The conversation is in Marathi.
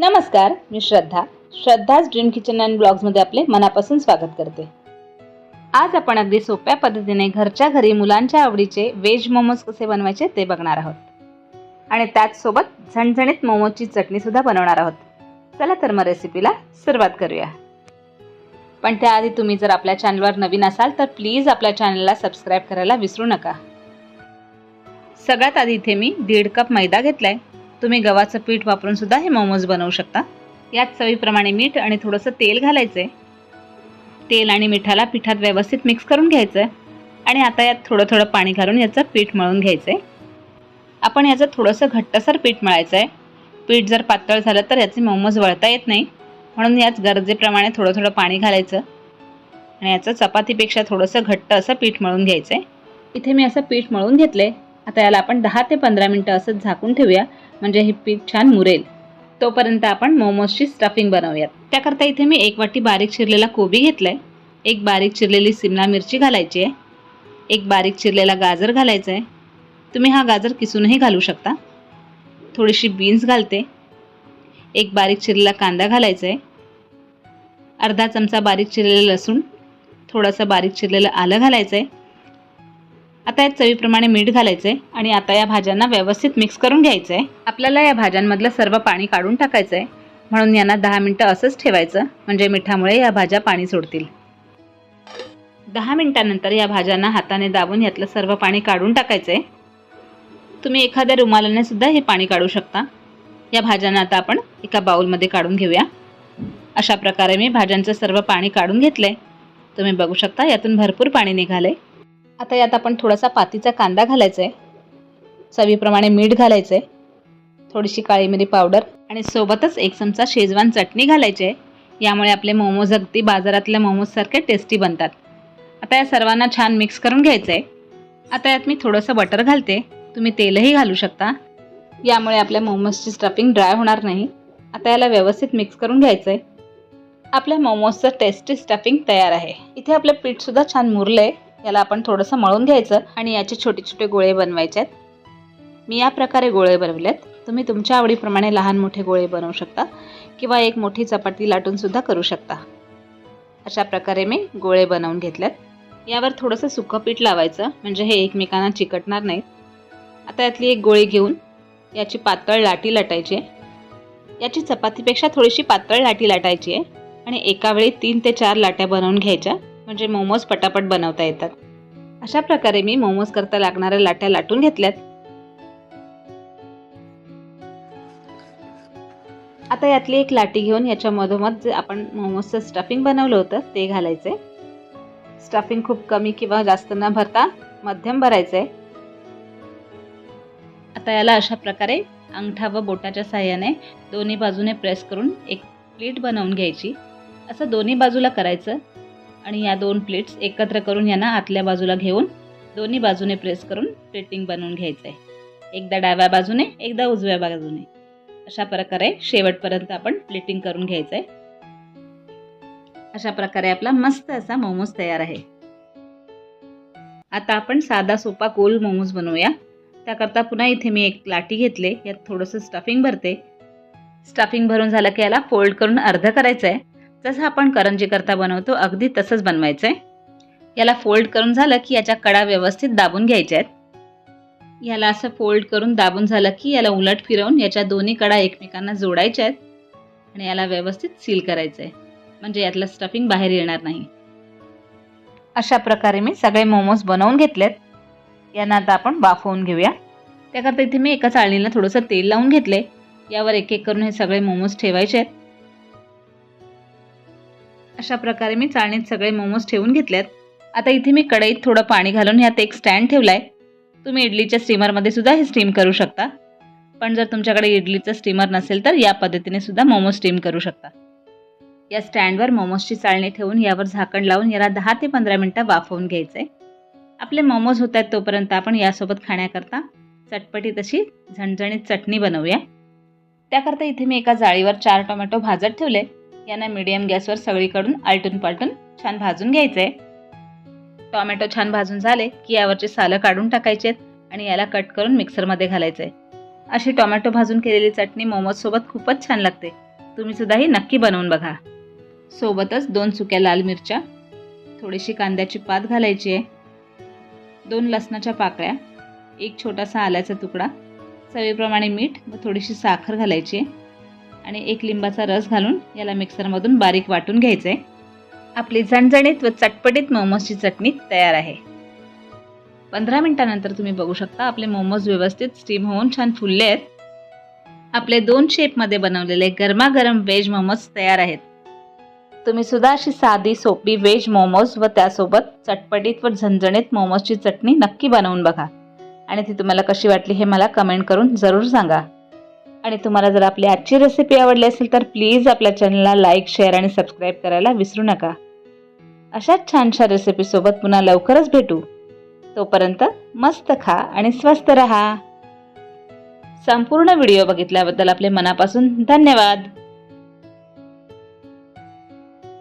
नमस्कार मी श्रद्धा. श्रद्धाच ड्रीम किचन अँड ब्लॉग्समध्ये आपले मनापासून स्वागत करते. आज आपण अगदी सोप्या पद्धतीने घरच्या घरी मुलांच्या आवडीचे व्हेज मोमोज कसे बनवायचे ते बघणार आहोत. आणि त्याचसोबत झणझणीत मोमोजची चटणीसुद्धा बनवणार आहोत. चला तर मग रेसिपीला सुरुवात करूया. पण त्याआधी तुम्ही जर आपल्या चॅनलवर नवीन असाल तर प्लीज आपल्या चॅनलला सबस्क्राईब करायला विसरू नका. सगळ्यात आधी इथे मी दीड कप मैदा घेतला आहे तुम्ही गव्हाचं पीठ वापरून सुद्धा हे मोमोज बनवू शकता. यात चवीप्रमाणे मीठ आणि थोडंसं तेल घालायचं तेल आणि मिठाला पिठात व्यवस्थित मिक्स करून घ्यायचं आहे आणि आता यात थोडं थोडं पाणी घालून याचं पीठ मळून घ्यायचं आहे आपण याचं थोडंसं घट्टसर पीठ मळायचं आहे पीठ जर पातळ झालं तर याचे मोमोज वळता येत नाही. म्हणून याच गरजेप्रमाणे थोडं थोडं पाणी घालायचं. आणि याचं चपातीपेक्षा थोडंसं घट्ट असं पीठ मळून घ्यायचं आहे इथे मी असं पीठ मळून घेतलं आता याला आपण दहा ते पंधरा मिनटं असंच झाकून ठेवूया. म्हणजे हे पीठ छान मुरेल. तोपर्यंत आपण मोमोजची स्टफिंग बनवूयात. त्याकरता इथे मी एक वाटी बारीक चिरलेला कोबी घेतलाय. एक बारीक चिरलेली सिमला मिरची घालायची आहे. एक बारीक चिरलेला गाजर घालायचा आहे. तुम्ही हा गाजर किसूनही घालू शकता. थोडीशी बीन्स घालते. एक बारीक चिरलेला कांदा घालायचा आहे. अर्धा चमचा बारीक चिरलेलं लसूण. थोडंसं बारीक चिरलेलं आलं घालायचं आहे. आता यात चवीप्रमाणे मीठ घालायचं आहे आणि आता या भाज्यांना व्यवस्थित मिक्स करून घ्यायचं आहे आपल्याला या भाज्यांमधलं सर्व पाणी काढून टाकायचं आहे म्हणून यांना दहा मिनटं असंच ठेवायचं म्हणजे मिठामुळे या भाज्या पाणी सोडतील. दहा मिनटानंतर या भाज्यांना हाताने दाबून यातलं सर्व पाणी काढून टाकायचं आहे तुम्ही एखाद्या रुमालाने सुद्धा हे पाणी काढू शकता. या भाज्यांना आता आपण एका बाउलमध्ये काढून घेऊया. अशा प्रकारे मी भाज्यांचं सर्व पाणी काढून घेतलं आहे तुम्ही बघू शकता यातून भरपूर पाणी निघालं आहे आता यात आपण थोडासा पातीचा कांदा घालायचा आहे चवीप्रमाणे मीठ घालायचं आहे थोडीशी काळी मिरी पावडर आणि सोबतच एक चमचा शेजवान चटणी घालायची आहे यामुळे आपले मोमोज अगदी बाजारातल्या मोमोजसारखे टेस्टी बनतात. आता या सर्वांना छान मिक्स करून घ्यायचं आहे आता यात मी थोडंसं बटर घालते. तुम्ही तेलही घालू शकता. यामुळे आपल्या मोमोजची स्टफिंग ड्राय होणार नाही. आता याला व्यवस्थित मिक्स करून घ्यायचं आहे आपल्या मोमोजचं टेस्टी स्टफिंग तयार आहे. इथे आपलं पीठसुद्धा छान मुरलं आहे याला आपण थोडंसं मळून घ्यायचं आणि याचे छोटे छोटे गोळे बनवायचे आहेत. मी या प्रकारे गोळे बनवलेत. तुम्ही तुमच्या आवडीप्रमाणे लहान मोठे गोळे बनवू शकता किंवा एक मोठी चपाती लाटूनसुद्धा करू शकता. अशा प्रकारे मी गोळे बनवून घेतल्यात यावर थोडंसं सुकं पीठ लावायचं म्हणजे हे एकमेकांना चिकटणार नाहीत. आता यातली एक गोळी घेऊन याची पातळ लाटी लाटायची आहे. याची चपातीपेक्षा थोडीशी पातळ लाटी लाटायची आहे आणि एकावेळी तीन ते चार लाट्या बनवून घ्यायच्या. म्हणजे मोमोज पटापट बनवता येतात. अशा प्रकारे मी मोमोज करता लागणाऱ्या लाट्या लाटून घेतल्यात. आता यातली एक लाटी घेऊन याच्या मधोमध जे आपण मोमोजचं स्टफिंग बनवलं होतं ते घालायचे स्टफिंग खूप कमी किंवा जास्त न भरता मध्यम भरायचं आहे आता याला अशा प्रकारे अंगठा व बोटाच्या साह्याने दोन्ही बाजूने प्रेस करून एक प्लेट बनवून घ्यायची. असं दोन्ही बाजूला करायचं. आणि या दोन प्लेट्स एकत्र करून यांना आतल्या बाजूला घेऊन दोन्ही बाजूने प्रेस करून प्लेटिंग बनवून घ्यायचं आहे एकदा डाव्या बाजूने एकदा उजव्या बाजूने. अशा प्रकारे शेवटपर्यंत आपण प्लेटिंग करून घ्यायचं आहे अशा प्रकारे आपला मस्त असा मोमोज तयार आहे. आता आपण साधा सोपा गोल मोमोज बनवूया. त्याकरता पुन्हा इथे मी एक लाटी घेतले यात थोडंसं स्टफिंग भरते. स्टफिंग भरून झालं की याला फोल्ड करून अर्ध करायचं आहे जसं आपण करंजी करता बनवतो अगदी तसंच बनवायचं आहे याला फोल्ड करून झालं की याच्या कडा व्यवस्थित दाबून घ्यायच्या आहेत. याला असं फोल्ड करून दाबून झालं की याला उलट फिरवून याच्या दोन्ही कडा एकमेकांना जोडायच्या आहेत आणि याला व्यवस्थित सील करायचं आहे म्हणजे यातलं स्टफिंग बाहेर येणार नाही. अशा प्रकारे मी सगळे मोमोज बनवून घेतलेत. यांना आता आपण वाफवून घेऊया. त्याकरता इथे मी एका चाळणीला थोडंसं तेल लावून घेतले यावर एक एक करून हे सगळे मोमोज ठेवायचे आहेत. अशा प्रकारे मी चाळणीत सगळे मोमोज ठेवून घेतलेत. आता इथे मी कढईत थोडं पाणी घालून यात एक स्टँड ठेवला आहे तुम्ही इडलीच्या स्टीमरमध्ये सुद्धा हे स्टीम करू शकता. पण जर तुमच्याकडे इडलीचं स्टीमर नसेल तर या पद्धतीने सुद्धा मोमोज स्टीम करू शकता. या स्टँडवर मोमोजची चाळणी ठेवून यावर झाकण लावून याला दहा ते पंधरा मिनटं वाफवून घ्यायचं आहे आपले मोमोज होत आहेत तोपर्यंत आपण यासोबत खाण्याकरता चटपटीत अशी झणझणीत चटणी बनवूया. त्याकरता इथे मी एका जाळीवर चार टोमॅटो भाजत ठेवले. यांना मिडियम गॅसवर सगळीकडून आलटून पालटून छान भाजून घ्यायचे टोमॅटो छान भाजून झाले की यावरचे सालं काढून टाकायचे आहेत आणि याला कट करून मिक्सरमध्ये घालायचे अशी टोमॅटो भाजून केलेली चटणी मोमोजसोबत खूपच छान लागते. तुम्ही सुद्धाही नक्की बनवून बघा. सोबतच दोन सुक्या लाल मिरच्या थोडीशी कांद्याची पात घालायची आहे. दोन लसणाच्या पाकळ्या एक छोटासा आल्याचा तुकडा चवीप्रमाणे मीठ व थोडीशी साखर घालायची आहे. आणि एक लिंबाचा रस घालून याला मिक्सरमधून बारीक वाटून घ्यायचं. आहे आपली झणझणीत व चटपटीत मोमोजची चटणी तयार आहे. पंधरा मिनटानंतर तुम्ही बघू शकता आपले मोमोज व्यवस्थित स्टीम होऊन छान फुलले आहेत. आपले दोन शेपमध्ये बनवलेले गरमागरम व्हेज मोमोज तयार आहेत. तुम्ही सुद्धा अशी साधी सोपी व्हेज मोमोज व त्यासोबत चटपटीत व झणझणीत मोमोजची चटणी नक्की बनवून बघा. आणि ती तुम्हाला कशी वाटली हे मला कमेंट करून जरूर सांगा. आणि तुम्हाला जर आपली आजची रेसिपी आवडली असेल तर प्लीज आपल्या चॅनलला लाईक शेअर आणि सबस्क्राईब करायला विसरू नका. अशाच छानशा रेसिपीसोबत पुन्हा लवकरच भेटू. तोपर्यंत मस्त खा आणि स्वस्त रहा. संपूर्ण व्हिडिओ बघितल्याबद्दल आपले मनापासून धन्यवाद.